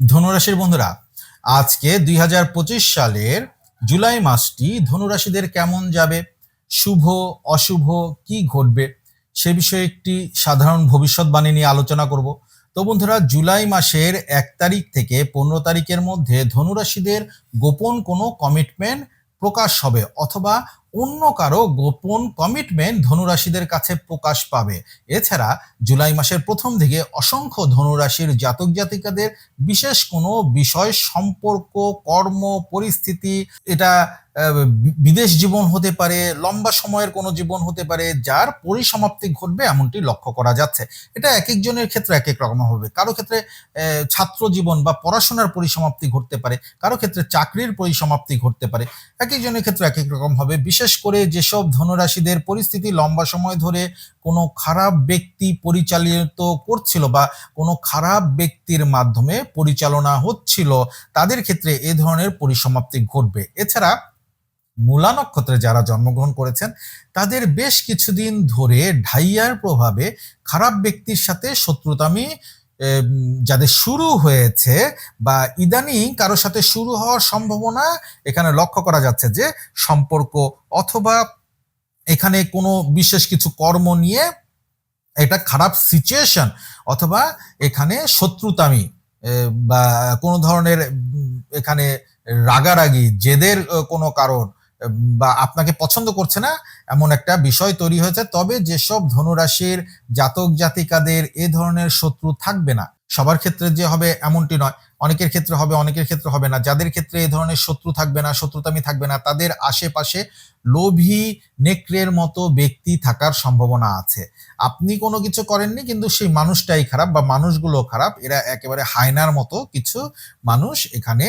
ধনুরাশির বন্ধুরা, আজকে দুই হাজার পঁচিশ সালের জুলাই মাসটি ধনুরাশিদের কেমন যাবে? শুভ, অশুভ, কি ঘটবে? সে বিষয়ে একটি সাধারণ ভবিষ্যৎবাণী নিয়ে আলোচনা করব। তো বন্ধুরা, জুলাই মাসের এক তারিখ থেকে পনেরো তারিখের মধ্যে ধনুরাশিদের গোপন কোনো কমিটমেন্ট প্রকাশ হবে অথবা অন্য কারও গোপন কমিটমেন্ট ধনুরাশিদের কাছে প্রকাশ পাবে। এছাড়া জুলাই মাসের প্রথম দিকে অসংখ্য ধনুরাশির জাতক জাতিকাদের বিশেষ কোনো বিষয় সম্পর্ক, কর্ম, পরিস্থিতি, এটা বিদেশ জীবন হতে পারে, লম্বা সময়ের কোনো জীবন হতে পারে, যার পরিসমাপ্তি ঘটবে এমনটি লক্ষ্য করা যাচ্ছে। এটা এক একজনের ক্ষেত্রে এক এক রকম হবে। কারও ক্ষেত্রে ছাত্র জীবন বা পড়াশোনার পরিসমাপ্তি ঘটতে পারে, কারও ক্ষেত্রে চাকরির পরিসমাপ্তি ঘটতে পারে। এক একজনের ক্ষেত্রে এক এক রকম হবে। বিশেষ করে যেসব ধনুরাশিদের পরিস্থিতি লম্বা সময় ধরে কোনো খারাপ ব্যক্তি পরিচালিত করছিল বা কোনো খারাপ ব্যক্তির মাধ্যমে পরিচালনা হচ্ছিল, তাদের ক্ষেত্রে এ ধরনের পরিসমাপ্তি ঘটবে। এছাড়া মূলা নক্ষত্রে যারা জন্মগ্রহণ করেছেন, তাদের বেশ কিছুদিন ধরে ঢাইয়ার প্রভাবে খারাপ ব্যক্তির সাথে শত্রুতামি যাদের শুরু হয়েছে বা ইদানিং কারোর সাথে শুরু হওয়ার সম্ভাবনা এখানে লক্ষ্য করা যাচ্ছে যে সম্পর্ক অথবা এখানে কোনো বিশেষ কিছু কর্ম নিয়ে এটা খারাপ সিচুয়েশন অথবা এখানে শত্রুতামি বা কোনো ধরনের এখানে রাগারাগি, জেদের কোনো কারণ বা আপনাকে পছন্দ করছে না, এমন একটা বিষয় তৈরি হয়েছে। তবে যেসব ধনুরাশির জাতক জাতিকাদের এ ধরনের শত্রু থাকবে না, সবার ক্ষেত্রে যে হবে এমনটি নয়। অনেকের ক্ষেত্রে হবে, অনেকের ক্ষেত্রে হবে না। যাদের ক্ষেত্রে এ ধরনের শত্রু থাকবে না, শত্রুতামি থাকবে না, তাদের আশেপাশে লোভী নেকড়ের মতো ব্যক্তি থাকার সম্ভাবনা আছে। আপনি কোনো কিছু করেননি, কিন্তু সেই মানুষটাই খারাপ বা মানুষগুলো খারাপ। এরা একেবারে হায়নার মতো কিছু মানুষ এখানে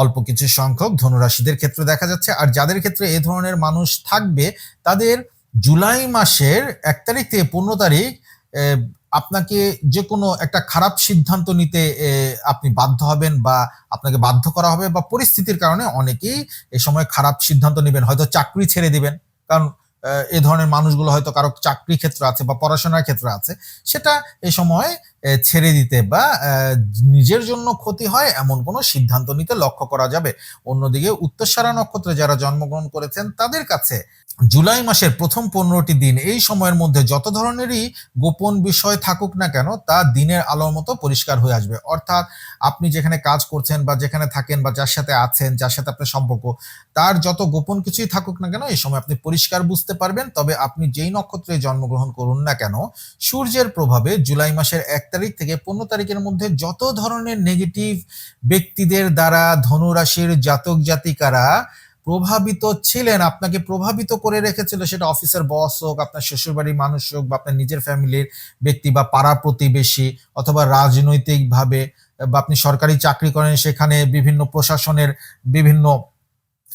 অল্প কিছু সংখ্যক ধনুরাশিদের ক্ষেত্রে দেখা যাচ্ছে। আর যাদের ক্ষেত্রে এ ধরনের মানুষ থাকবে, তাদের জুলাই মাসের এক তারিখ থেকে পনেরো তারিখ আপনাকে যে কোনো একটা খারাপ সিদ্ধান্ত নিতে আপনি বাধ্য হবেন বা আপনাকে বাধ্য করা হবে বা পরিস্থিতির কারণে অনেকেই এ সময় খারাপ সিদ্ধান্ত নেবেন, হয়তো চাকরি ছেড়ে দিবেন। কারণ এ ধরনের মানুষগুলো হয়তো কারও চাকরি ক্ষেত্র আছে বা পড়াশোনার ক্ষেত্রে আছে। সেটা এ সময় ছেড়ে দিতে বা নিজের জন্য ক্ষতি হয় এমন কোনো সিদ্ধান্ত নিতে লক্ষ্য করা যাবে। অন্যদিকে উত্তরসারা নক্ষত্রে যারা জন্মগ্রহণ করেছেন, তাদের কাছে জুলাই মাসের প্রথম পনেরোটি দিন, এই সময়ের মধ্যে যত ধরনেরই গোপন বিষয় থাকুক না কেন, তা দিনের আলোর মতো পরিষ্কার হয়ে আসবে। অর্থাৎ আপনি যেখানে কাজ করছেন বা যেখানে থাকেন বা যার সাথে আছেন, যার সাথে আপনার সম্পর্ক, তার যত গোপন কিছুই থাকুক না কেন, এই সময় আপনি পরিষ্কার বুঝতে পারবেন। তবে আপনি যেই নক্ষত্রে জন্মগ্রহণ করুন না কেন, সূর্যের প্রভাবে জুলাই মাসের এক তারিখ থেকে পনেরো তারিখের মধ্যে যত ধরনের নেগেটিভ ব্যক্তিদের দ্বারা ধনুরাশির জাতক জাতিকারা প্রভাবিত ছিলেন, আপনাকে প্রভাবিত করে রেখেছিল, সেটা অফিসের বস হোক, আপনার শ্বশুরবাড়ির মানুষ হোক বা আপনার নিজের ফ্যামিলির ব্যক্তি বা পাড়া প্রতিবেশী অথবা রাজনৈতিকভাবে বা আপনি সরকারি চাকরি করেন, সেখানে বিভিন্ন প্রশাসনের বিভিন্ন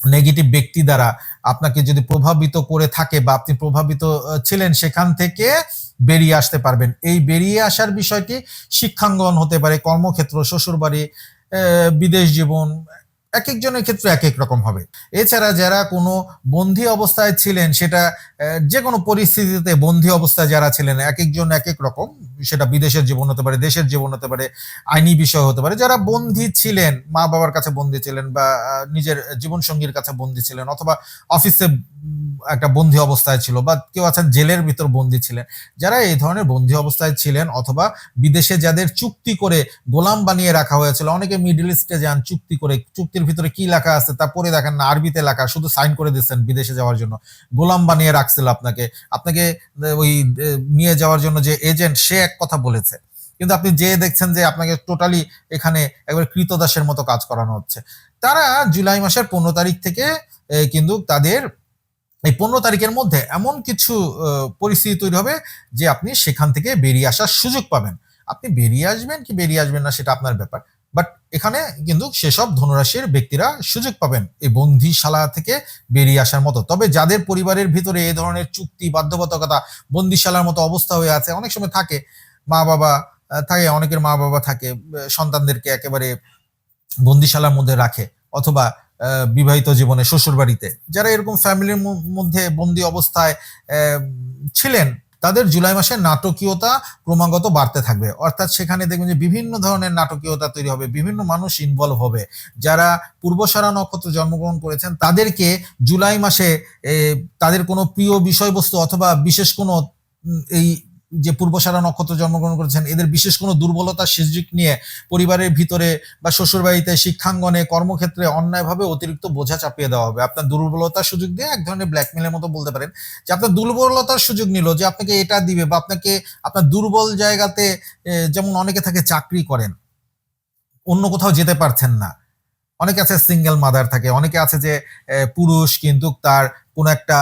নেগেটিভ ব্যক্তি দ্বারা আপনাকে যদি প্রভাবিত করে থাকে বা আপনি প্রভাবিত ছিলেন সেখান থেকে বেরিয়ে আসতে পারবেন। এই বেরিয়ে আসার বিষয়টি শিক্ষাঙ্গন হতে পারে, কর্মক্ষেত্র, শ্বশুরবাড়ি বিদেশ জীবন এক একজনের ক্ষেত্রে এক এক রকম হবে। এছাড়া যারা কোনো বন্দি অবস্থায় ছিলেন, সেটা যে কোনো পরিস্থিতিতে বন্দি অবস্থায় যারা ছিলেন এক একজন এক এক রকম, সেটা বিদেশের জীবন হতে পারে, দেশের জীবন হতে পারে, আইনি বিষয় হতে পারে। যারা বন্দী ছিলেন মা বাবার কাছে বন্দী ছিলেন বা নিজের জীবন সঙ্গীর কাছে বন্দী ছিলেন অথবা অফিসে একটা বন্দী অবস্থায় ছিল বা কেউ আছেন জেলের ভিতর বন্দী ছিলেন, যারা এই ধরনের বন্দী অবস্থায় ছিলেন অথবা বিদেশে যাদের চুক্তি করে গোলাম বানিয়ে রাখা হয়েছিল, অনেকে মিডল ইস্টে যান চুক্তি করে চুক্তির ভিতরে কি লেখা আছে তা পড়ে দেখেন না, আরবিতে লেখা, শুধু সাইন করে দিচ্ছেন বিদেশে যাওয়ার জন্য। গোলাম বানিয়ে রাখছিল আপনাকে। আপনাকে ওই নিয়ে যাওয়ার জন্য যে এজেন্ট সে এক কথা বলেছে। কিন্তু আপনি যে দেখছেন যে আপনাকে টোটালি এখানে একবার কৃতদাসের মতো কাজ করানো হচ্ছে। তারা জুলাই মাসের পনেরো তারিখ থেকে কিন্তু তাদের এই পনেরো তারিখের মধ্যে এমন কিছু পরিস্থিতি তৈরি হবে যে আপনি সেখান থেকে বেরিয়ে আসার সুযোগ পাবেন। আপনি বেরিয়ে আসবেন কি বেরিয়ে আসবেন না সেটা আপনার ব্যাপার। বাট এখানে কিন্তু সেসব ধনুরাশির ব্যক্তিরা সুযোগ পাবেন এই বন্দিশালা থেকে বেরিয়ে আসার মতো। তবে যাদের পরিবারের ভিতরে এই ধরনের চুক্তি, বাধ্যবাধকতা, বন্দিশালার মতো অবস্থা হয়ে আছে, অনেক সময় থাকে মা বাবা থাকে, অনেকের মা বাবা থাকে সন্তানদেরকে একেবারে বন্দিশালার মধ্যে রাখে অথবা বিবাহিত জীবনে শ্বশুর বাড়িতে যারা এরকম ফ্যামিলির মধ্যে বন্দি অবস্থায় ছিলেন তাদের জুলাই মাসে নাটকীয়তা ক্রমাগত বাড়তে থাকবে। অর্থাৎ সেখানে দেখবেন যে বিভিন্ন ধরনের নাটকীয়তা তৈরি হবে, বিভিন্ন মানুষ ইনভলভ হবে। যারা পূর্বসারা নক্ষত্র জন্মগ্রহণ করেছেন, তাদেরকে জুলাই মাসে তাদের কোনো প্রিয় বিষয়বস্তু অথবা বিশেষ কোনো এই যে পূর্বসারা নক্ষত্র জন্মগ্রহণ করেছেন, এদের বিশেষ কোনো দুর্বলতা সুযোগ নিয়ে পরিবারের ভিতরে বা শ্বশুরবাড়িতে, শিক্ষাঙ্গনে, কর্মক্ষেত্রে অন্যায়ভাবে অতিরিক্ত বোঝা চাপিয়ে দেওয়া হবে। আপনার দুর্বলতার সুযোগ দিয়ে এক ধরনের ব্ল্যাকমেলের মতো বলতে পারেন। যে আপনার দুর্বলতার সুযোগ নিল, যে আপনাকে এটা দিবে বা আপনাকে আপনার দুর্বল জায়গাতে যেমন অনেকে থাকে চাকরি করেন, অন্য কোথাও যেতে পারছেন না। অনেকে আছে সিঙ্গেল মাদার থাকে, অনেকে আছে যে পুরুষ কিন্তু তার কোনো একটা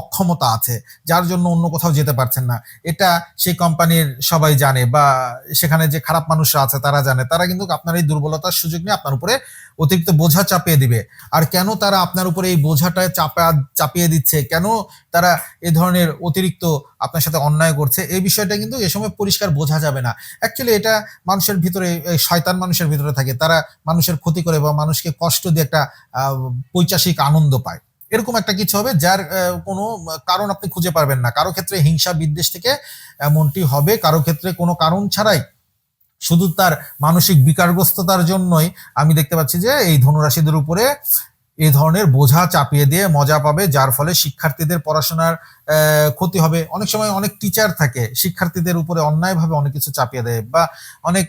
অক্ষমতা আছে, যার জন্য অন্য কোথাও যেতে পারছেন না। এটা সেই কোম্পানির সবাই জানে বা সেখানে যে খারাপ মানুষরা আছে তারা জানে। তারা কিন্তু আপনার এই দুর্বলতার সুযোগ নিয়ে আপনার উপরে অতিরিক্ত বোঝা চাপিয়ে দিবে। আর কেন তারা আপনার উপরে এই বোঝাটা চাপা, চাপিয়ে দিচ্ছে? কেন তারা এ ধরনের অতিরিক্ত আপনার সাথে অন্যায় করছে? এই বিষয়টা কিন্তু এ সময় পরিষ্কার বোঝা যাবে না। অ্যাকচুয়ালি এটা মানুষের ভিতরে শয়তান মানুষের ভিতরে থাকে। তারা মানুষের ক্ষতি করে বা মানুষকে কষ্ট দিয়ে একটা পৈচাসিক আনন্দ পায়। এরকম একটা কিছু হবে যার কোনো কারণ আপনি খুঁজে পারবেন না। কারও ক্ষেত্রে হিংসা বিদ্বেষ থেকে এমনটি হবে, কারও ক্ষেত্রে কোনো কারণ ছাড়াই। শুধু তার মানসিক বিকারগ্রস্ততার জন্যই আমি দেখতে পাচ্ছি যে এই ধনুরাশিদের উপরে এই ধরনের বোঝা চাপিয়ে দিয়ে মজা পাবে, যার ফলে শিক্ষার্থীদের পড়াশোনার ক্ষতি হবে। অনেক সময় অনেক টিচার থাকে, শিক্ষার্থীদের উপরে অন্যায়ভাবে অনেক কিছু চাপিয়ে দেয় বা অনেক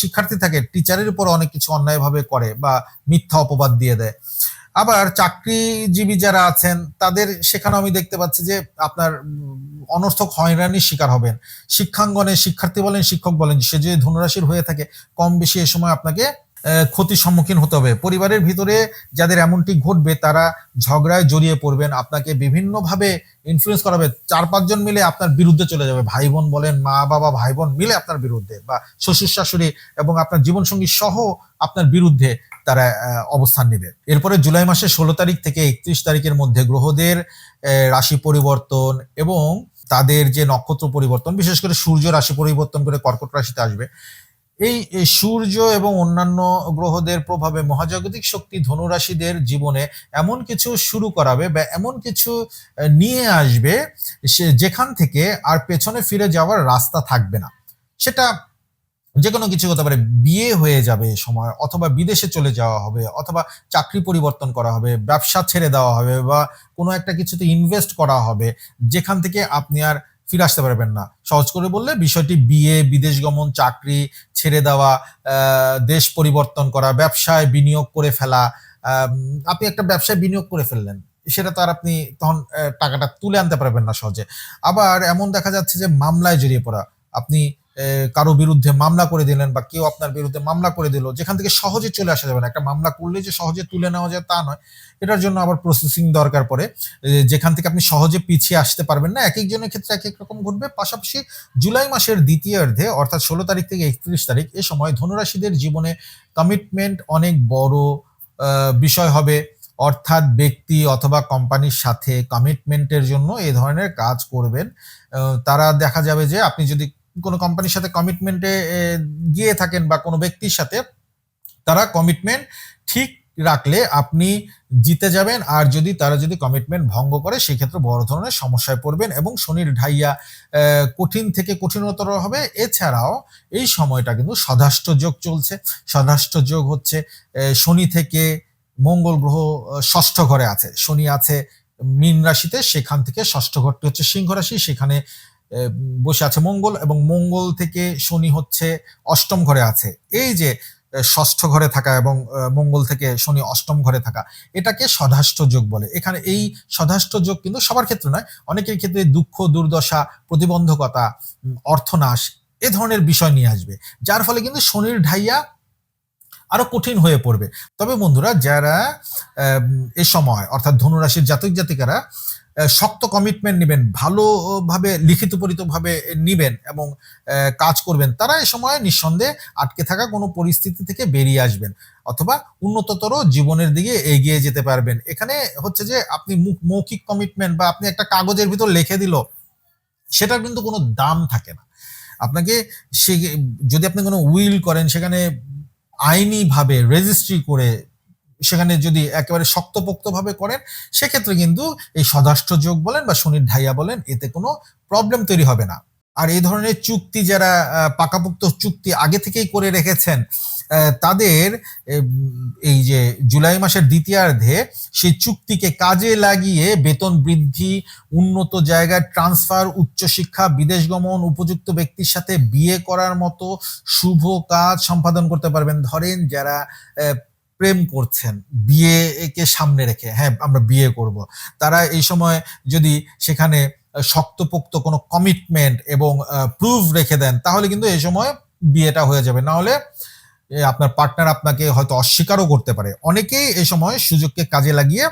শিক্ষার্থী থাকে টিচারের উপর অনেক কিছু অন্যায়ভাবে করে বা মিথ্যা অপবাদ দিয়ে দেয়। আবার চাকরিজীবী যারা আছেন, তাদের সেখানে আমি দেখতে পাচ্ছি যে আপনার অনর্থক হয়রানির শিকার হবেন। শিক্ষাঙ্গনে শিক্ষার্থী বলেন, শিক্ষক বলেন, সে যদি ধনুরাশির হয়ে থাকে, কম বেশি এ সময় আপনাকে ক্ষতির সম্মুখীন হতে হবে। পরিবারের ভিতরে যাদের এমনটি ঘটবে, তারা ঝগড়ায় জড়িয়ে পড়বেন, আপনাকে বিভিন্নভাবে ইনফ্লুয়েন্স করাবে। চার, পাঁচজন মিলে আপনার বিরুদ্ধে চলে যাবে। ভাই বোন বলেন, মা, বাবা ভাই বোন মিলে আপনার বিরুদ্ধে বা শ্বশুর, শাশুড়ি এবং আপনার জীবনসঙ্গী সহ আপনার বিরুদ্ধে তারা অবস্থান নেবে। এরপরে জুলাই মাসের ষোলো তারিখ থেকে একত্রিশ তারিখের মধ্যে গ্রহদের রাশি পরিবর্তন এবং তাদের যে নক্ষত্র পরিবর্তন, বিশেষ করে সূর্য রাশি পরিবর্তন করে কর্কট রাশিতে আসবে। এই সূর্য এবং অন্যান্য গ্রহদের প্রভাবে মহাজাগতিক শক্তি ধনুরাশিদের জীবনে এমন কিছু শুরু করাবে বা এমন কিছু নিয়ে আসবে সে, যেখান থেকে আর পেছনে ফিরে যাওয়ার রাস্তা থাকবে না। সেটা যে কোনো কিছু হতে পারে, বিয়ে হয়ে যাবে সময়, অথবা বিদেশে চলে যাওয়া হবে, অথবা চাকরি পরিবর্তন করা হবে, ব্যবসা ছেড়ে দেওয়া হবে, বা কোনো একটা কিছুতে ইনভেস্ট করা হবে, যেখান থেকে আপনি আর ফিরে আসতে পারবেন না। সহজ করে বললে, বিষয়টি বিয়ে, বিদেশ গমন, চাকরি ছেড়ে দেওয়া দেশ পরিবর্তন করা, ব্যবসায় বিনিয়োগ করে ফেলা আপনি একটা ব্যবসায় বিনিয়োগ করে ফেললেন, সেটা তো আর আপনি তখন টাকাটা তুলে আনতে পারবেন না সহজে। আবার এমন দেখা যাচ্ছে যে, মামলায় জড়িয়ে পড়া, আপনি কারও বিরুদ্ধে মামলা করে দিলেন বা কেউ আপনার বিরুদ্ধে মামলা করে দিল, যেখান থেকে সহজে চলে আসা যাবে না। একটা মামলা করলে যে সহজে তুলে নেওয়া যায় তা নয়। এটার জন্য আবার প্রসেসিং দরকার পড়ে। যেখান থেকে আপনি সহজে পিছিয়ে আসতে পারবেন না, এক একজনের ক্ষেত্রে এক এক রকম ঘটবে। পাশাপাশি জুলাই মাসের দ্বিতীয়ার্ধে, অর্থাৎ ষোলো তারিখ থেকে একত্রিশ তারিখ, এ সময় ধনুরাশিদের জীবনে কমিটমেন্ট অনেক বড় বিষয় হবে। অর্থাৎ ব্যক্তি অথবা কোম্পানির সাথে কমিটমেন্টের জন্য এ ধরনের কাজ করবেন। তারা দেখা যাবে যে আপনি যদি কোনো কোম্পানির সাথে কমিটমেন্টে গিয়ে থাকেন বা কোনো ব্যক্তির সাথে, তারা কমিটমেন্ট ঠিক রাখলে আপনি জিতে যাবেন। আর যদি তারা যদি কমিটমেন্ট ভঙ্গ করে, সেক্ষেত্রে বড় ধরনের সমস্যায় পড়বেন এবং শনির ঢাইয়া কঠিন থেকে কঠিনতর হবে। এছাড়াও এই সময়টা কিন্তু সদাষ্ট যোগ চলছে। সদাষ্ট যোগ হচ্ছে শনি থেকে মঙ্গল গ্রহ ষষ্ঠ ঘরে আছে। শনি আছে মীন রাশিতে, সেখান থেকে ষষ্ঠ ঘরটি হচ্ছে সিংহ রাশি। সেখানে বসে আছে মঙ্গল এবং মঙ্গল থেকে শনি হচ্ছে অষ্টম ঘরে আছে। এই যে ষষ্ঠ ঘরে থাকা এবং মঙ্গল থেকে শনি অষ্টম ঘরে থাকা, এটাকে সদাষ্ট যোগ বলে। এখানে এই সদাষ্ট যোগ কিন্তু সবার ক্ষেত্রে নয়, অনেকের ক্ষেত্রে দুঃখ, দুর্দশা, প্রতিবন্ধকতা অর্থনাশ এ ধরনের বিষয় নিয়ে আসবে। যার ফলে কিন্তু শনির ঢাইয়া আরও কঠিন হয়ে পড়বে। তবে বন্ধুরা, যারা এ সময়, অর্থাৎ ধনুরাশির জাতক জাতিকারা শক্ত কমিটমেন্ট নেবেন, ভালোভাবে লিখিত ভাবে নিবেন এবং কাজ করবেন, তারা এ সময় নিঃসন্দেহে আটকে থাকা কোনো পরিস্থিতি থেকে বেরিয়ে আসবেন অথবা উন্নততর জীবনের দিকে এগিয়ে যেতে পারবেন। এখানে হচ্ছে যে আপনি মুখ- মৌখিক কমিটমেন্ট বা আপনি একটা কাগজের ভিতর লিখে দিল, সেটার কিন্তু কোনো দাম থাকে না। আপনাকে সে, যদি আপনি কোনো উইল করেন, সেখানে আইনিভাবে রেজিস্ট্রি করে সেখানে যদি একেবারে শক্তপোক্তভাবে করেন, সেক্ষেত্রে কিন্তু এই সদাষ্ট্র যোগ বলেন বা শনির ঢাইয়া বলেন, এতে কোনো প্রবলেম তৈরি হবে না। আর এই ধরনের চুক্তি যারা পাকাপোক্ত চুক্তি আগে থেকেই করে রেখেছেন তাদের এই যে জুলাই মাসের দ্বিতীয়ার্ধে সেই চুক্তিকে কাজে লাগিয়ে বেতন বৃদ্ধি, উন্নত জায়গায় ট্রান্সফার উচ্চশিক্ষা বিদেশ গমন, উপযুক্ত ব্যক্তির সাথে বিয়ে করার মতো শুভ কাজ সম্পাদন করতে পারবেন। ধরেন যারা প্রেম করছেন বিয়েকে সামনে রেখে হ্যাঁ আমরা বিয়ে করব। তারা এই সময় যদি সেখানে শক্তপোক্ত কোনো কমিটমেন্ট এবং প্রুফ রেখে দেন, তাহলে কিন্তু এই সময় বিয়েটা হয়ে যাবে। না হলে আপনার পার্টনার আপনাকে হয়তো অস্বীকারও করতে পারে। অনেকেই এই সময় সুযোগকে কাজে লাগিয়ে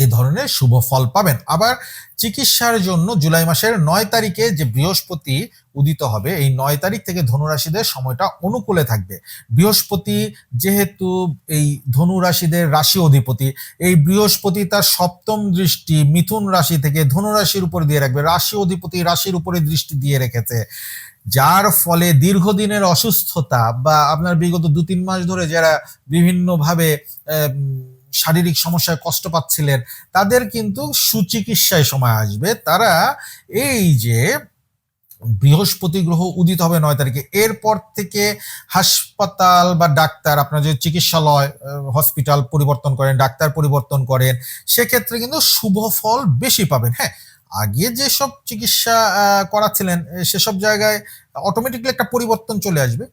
এই ধরনের শুভ ফল পাবেন। আবার চিকিৎসার জন্য জুলাই মাসের নয় তারিখে যে বৃহস্পতি উদিত হবে, এই নয় তারিখ থেকে ধনুরাশিদের সময়টা অনুকূলে থাকবে। বৃহস্পতি যেহেতু এই ধনুরাশিদের রাশি অধিপতি, এই বৃহস্পতি তার সপ্তম দৃষ্টি মিথুন রাশি থেকে ধনুরাশির উপর দিয়ে রাখবে। রাশি অধিপতি রাশির উপরে দৃষ্টি দিয়ে রেখেছে। যার ফলে দীর্ঘদিনের অসুস্থতা বা আপনার বিগত দু তিন মাস ধরে যারা বিভিন্নভাবে শারীরিক সমস্যায় কষ্ট পাচ্ছিলেন, তাদের কিন্তু সুচিকিৎসায় সময় আসবে। তারা এই যে বৃহস্পতি গ্রহ উদিত হবে নয় তারিখে, এরপর থেকে হাসপাতাল বা ডাক্তার, আপনার যে চিকিৎসালয় হসপিটাল পরিবর্তন করেন, ডাক্তার পরিবর্তন করেন, সেক্ষেত্রে কিন্তু শুভ ফল বেশি পাবেন। হ্যাঁ আগে যেসব চিকিৎসা করাচ্ছিলেন সেসব জায়গায় অটোমেটিকলি একটা পরিবর্তন চলে আসবে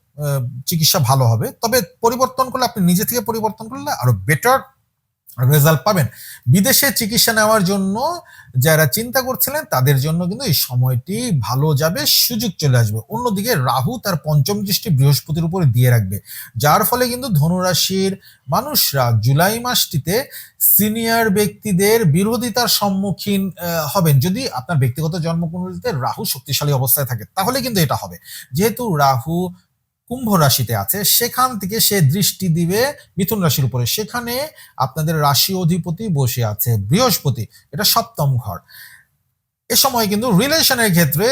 চিকিৎসা ভালো হবে। তবে পরিবর্তন করলে, আপনি নিজে থেকে পরিবর্তন করলে আরও বেটার রেজাল্ট পাবেন। বিদেশে চিকিৎসা নেওয়ার জন্য যারা চিন্তা করছিলেন, তাদের জন্য কিন্তু এই সময়টি ভালো যাবে, সুযোগ চলে আসবে। অন্যদিকে রাহু তার পঞ্চম দৃষ্টি বৃহস্পতির উপরে দিয়ে রাখবে। যার ফলে কিন্তু ধনুরাশির মানুষরা জুলাই মাসটিতে সিনিয়র ব্যক্তিদের বিরোধিতার সম্মুখীন হবেন। যদি আপনার ব্যক্তিগত জন্মকুণ্ডলিতে রাহু শক্তিশালী অবস্থায় থাকে, তাহলে কিন্তু এটা হবে। যেহেতু রাহু কুম্ভ রাশিতে আছে, সেখান থেকে সে দৃষ্টি দিবে মিথুন রাশির উপরে। সেখানে আপনাদের রাশি অধিপতি বসে আছে, বৃহস্পতি, এটা সপ্তম ঘর। এ সময় কিন্তু রিলেশনের ক্ষেত্রে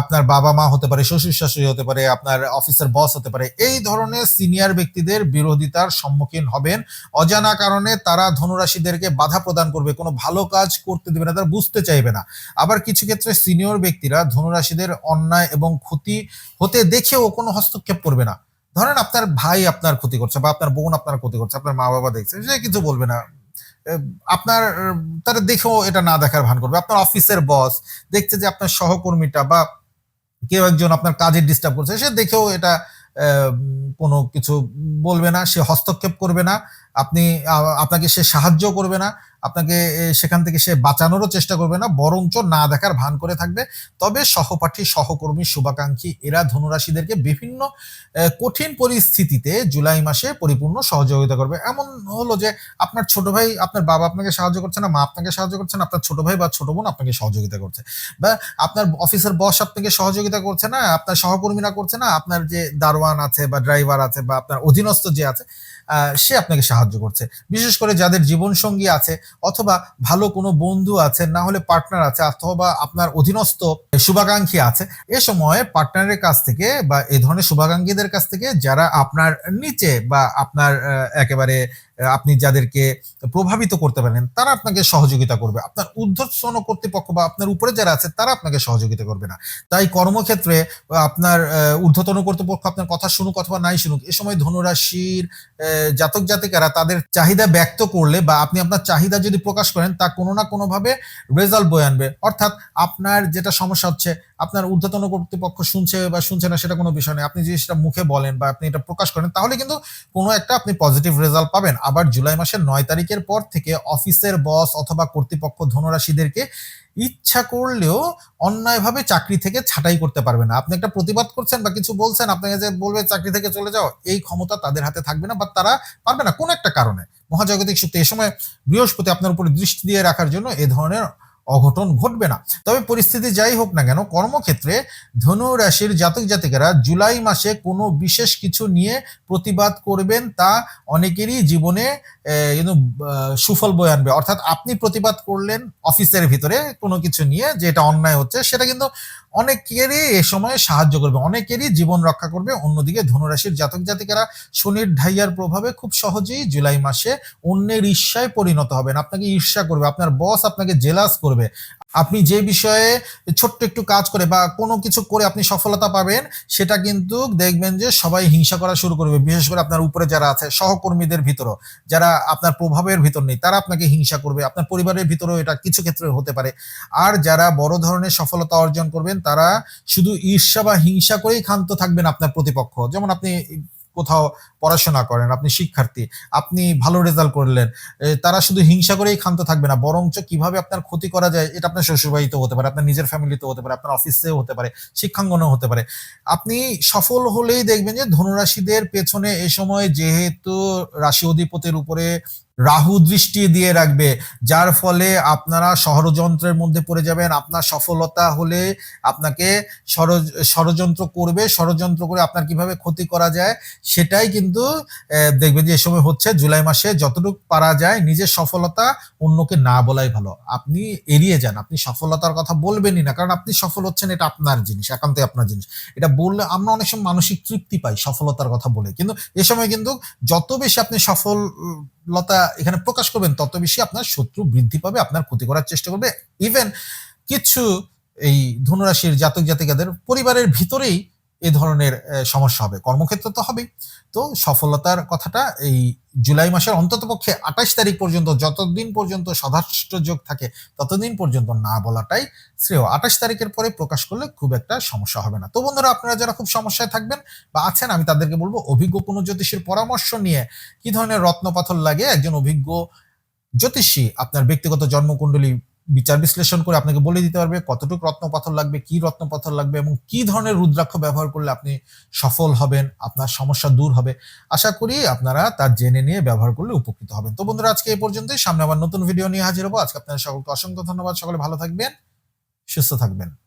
আপনার বাবা মা হতে পারে শ্বশুর শাশুড়ি হতে পারে, আপনার অফিসের বস হতে পারে, এই ধরনের সিনিয়র ব্যক্তিদের বিরোধিতার সম্মুখীন হবেন। অজানা কারণে তারা ধনুরাশিদেরকে বাধা প্রদান করবে, কোনো ভালো কাজ করতে দেবে না, তারা বুঝতে চাইবে না। আবার কিছু ক্ষেত্রে সিনিয়র ব্যক্তিরা ধনুরাশিদের অন্যায় এবং ক্ষতি হতে দেখেও কোনো হস্তক্ষেপ করবে না। ধরেন আপনার ভাই আপনার ক্ষতি করছে বা আপনার বোন আপনার ক্ষতি করছে, আপনার মা বাবা দেখছে, সে কিছু বলবে না। আপনার, তারা দেখেও এটা না দেখার ভান করবে। আপনার অফিসের বস দেখছে যে আপনার সহকর্মীটা বা কেউ একজন আপনার কাজে ডিস্টার্ব করছে, সে দেখেও এটা কোনো কিছু বলবে না, সে হস্তক্ষেপ করবে না। আপনি আপনাকে সে সাহায্য করবে না। আপনাকে সেখান থেকে সে বাঁচানোরও চেষ্টা করবে না, বরঞ্চ না দেখার ভান করে থাকবে। তবে সহপাঠী, সহকর্মী, শুভাকাঙ্ক্ষী এরা ধনুরাশিদেরকে বিভিন্ন কঠিন পরিস্থিতিতে জুলাই মাসে পরিপূর্ণ সহযোগিতা করবে। এমন হলো যে আপনার ছোট ভাই, আপনার বাবা আপনাকে সাহায্য করছে না, মা আপনাকে সাহায্য করছে না, আপনার ছোট ভাই বা ছোট বোন আপনাকে সহযোগিতা করছে। বা আপনার অফিসের বস আপনাকে সহযোগিতা করছে না, আপনার সহকর্মীরা করছে না, আপনার যে দারোয়ান আছে বা ড্রাইভার আছে বা আপনার অধীনস্থ যে আছে সে আপনাকে সাহায্য করছে। বিশেষ করে যাদের জীবন সঙ্গী আছে অথবা ভালো কোনো বন্ধু আছে না হলে পার্টনার আছে, অথবা আপনার অধীনস্থ শুভাকাঙ্ক্ষী আছে, এ সময় পার্টনারের কাছ থেকে বা এ ধরনের শুভাকাঙ্ক্ষীদের কাছ থেকে যারা আপনার নিচে বা আপনার একেবারে আপনি যাদেরকে প্রভাবিত করতে পারেন, তারা আপনাকে সহযোগিতা করবে। আপনার ঊর্ধ্বতন কর্তৃপক্ষ বা আপনার উপরে যারা আছে, তারা আপনাকে সহযোগিতা করবে না। তাই কর্মক্ষেত্রে আপনার ঊর্ধ্বতন কর্তৃপক্ষ আপনার কথা শুনুক অথবা নাই শুনুক, এ সময় ধনুরাশির জাতক জাতিকারা তাদের চাহিদা ব্যক্ত করলে বা আপনি আপনার চাহিদা যদি প্রকাশ করেন, তা কোনো না কোনোভাবে রেজাল্ট বয়ে আনবে। অর্থাৎ আপনার যেটা সমস্যা হচ্ছে আপনার ঊর্ধ্বতন কর্তৃপক্ষ শুনছে বা শুনছে না, সেটা কোনো বিষয় নেই আপনি যদি সেটা মুখে বলেন বা আপনি এটা প্রকাশ করেন, তাহলে কিন্তু কোনো একটা আপনি পজিটিভ রেজাল্ট পাবেন। আবার জুলাই মাসের নয় তারিখের পর থেকে অফিসের বস অথবা কর্তৃপক্ষ ধনুরাশিদেরকে ইচ্ছা করলেও অন্যায়ভাবে চাকরি থেকে ছাঁটাই করতে পারবে না। আপনি একটা প্রতিবাদ করছেন বা কিছু বলছেন, আপনাকে যে বলবে চাকরি থেকে চলে যাও, এই ক্ষমতা তাদের হাতে থাকবে না বা তারা পারবে না কোনো একটা কারণে। মহাজাগতিক শক্তি এ সময় বৃহস্পতি আপনার উপরে দৃষ্টি দিয়ে রাখার জন্য এ ধরনের অঘটন ঘটবে না। তবে পরিস্থিতি যাই হোক না কেন, কর্মক্ষেত্রে ধনু রাশির জাতক জাতিকারা জুলাই মাসে কোনো বিশেষ কিছু নিয়ে প্রতিবাদ করবেন তা অনেকেরই জীবনে আহ, সুফল বয়ে আনবে। অর্থাৎ আপনি প্রতিবাদ করলেন অফিসের ভিতরে কোনো কিছু নিয়ে যে এটা অন্যায় হচ্ছে সেটা কিন্তু অনেকেরই এ সময়ে সাহায্য করবে অনেকেরই জীবন রক্ষা করবে। অন্যদিকে ধনুরাশির জাতক জাতিকারা শনির ঢাইয়ার প্রভাবে খুব সহজেই জুলাই মাসে অন্যের ঈর্ষায় পরিণত হবেন। আপনাকে ঈর্ষা করবে আপনার বস আপনাকে জেলাস করবে। আপনি যে বিষয়ে ছোট্ট একটু কাজ করে বা কোনো কিছু করে আপনি সফলতা পাবেন, সেটা কিন্তু দেখবেন যে সবাই হিংসা করা শুরু করবে। বিশেষ করে আপনার উপরে যারা আছে, সহকর্মীদের ভিতরও, যারা আপনার প্রভাবের ভিতর নেই, তারা আপনাকে হিংসা করবে। আপনার পরিবারের ভিতরেও এটা কিছু ক্ষেত্রে হতে পারে। আর যারা বড় ধরনের সফলতা অর্জন করবেন, তারা শুধু ঈর্ষা বা হিংসা করেই ক্ষান্ত থাকবেন আপনার প্রতিপক্ষ। যেমন আপনি কোথাও পড়াশোনা করেন, আপনি শিক্ষার্থী, আপনি ভালো রেজাল্ট করলেন তারা শুধু হিংসা করেই ক্ষান্ত থাকবে না, বরঞ্চ কীভাবে আপনার ক্ষতি করা যায়, এটা আপনার শ্বশুরবাড়িতে হতে পারে, আপনার নিজের ফ্যামিলিতে হতে পারে, আপনার অফিসেও হতে পারে, শিক্ষাঙ্গনেও হতে পারে। আপনি সফল হলেই দেখবেন যে ধনুরাশিদের পেছনে এ সময় যেহেতু রাশি অধিপতির উপরে রাহু দৃষ্টি দিয়ে রাখবে যার ফলে আপনারা ষড়যন্ত্রের মধ্যে পড়ে যাবেন আপনার সফলতা হলে আপনাকে ষড়- ষড়যন্ত্র করবে ষড়যন্ত্র করে আপনার কীভাবে ক্ষতি করা যায় সেটাই কিন্তু আহ, দেখবেন যে এ সময় হচ্ছে জুলাই মাসে যতটুকু পারা যায় নিজের সফলতা অন্যকে না বলাই ভালো। আপনি এড়িয়ে যান আপনি সফলতার কথা বলবেনই না কারণ আপনি সফল হচ্ছেন এটা আপনার জিনিস একান্তই আপনার জিনিস। এটা বললে আমরা অনেক সময় মানসিক তৃপ্তি পাই সফলতার কথা বলে কিন্তু এ সময় কিন্তু যত বেশি আপনি সফলতা এখানে প্রকাশ করবেন, তত বেশি আপনার শত্রু বৃদ্ধি পাবে, আপনার ক্ষতি করার চেষ্টা করবে। ইভেন কিছু এই ধনুরাশির জাতক জাতিকাদের পরিবারের ভিতরেই এ ধরনের সমস্যা হবে। কর্মক্ষেত্র তো হবেই। তো সফলতার কথাটা এই জুলাই মাসের অন্তত পক্ষে আঠাশ তারিখ পর্যন্ত যতদিন পর্যন্ত সদাষ্ট যোগ থাকে, ততদিন পর্যন্ত না বলাটাই শ্রেয়। আঠাশ তারিখের পরে প্রকাশ করলে খুব একটা সমস্যা হবে না। তো বন্ধুরা, আপনারা যারা খুব সমস্যায় থাকবেন বা আছেন, আমি তাদেরকে বলব, অভিজ্ঞ কোনো জ্যোতিষীর পরামর্শ নিয়ে কি ধরনের রত্নপাথর লাগে? একজন অভিজ্ঞ জ্যোতিষী, আপনার ব্যক্তিগত জন্মকুণ্ডলী বিচার বিশ্লেষণ করে আপনাকে বলে দিতে পারবে কতটুকু রত্নপাথর লাগবে, কি রত্নপাথর লাগবে এবং কি ধরনের রুদ্রাক্ষ ব্যবহার করলে আপনি সফল হবেন, আপনার সমস্যা দূর হবে। আশা করি আপনারা তার জেনে নিয়ে ব্যবহার করলে উপকৃত হবেন। তো বন্ধুরা, আজকে এই পর্যন্তই। সামনে আবার নতুন ভিডিও নিয়ে হাজির হব। আজকে আপনাদের সকলকে অসংখ্য ধন্যবাদ। সকলে ভালো থাকবেন, সুস্থ থাকবেন।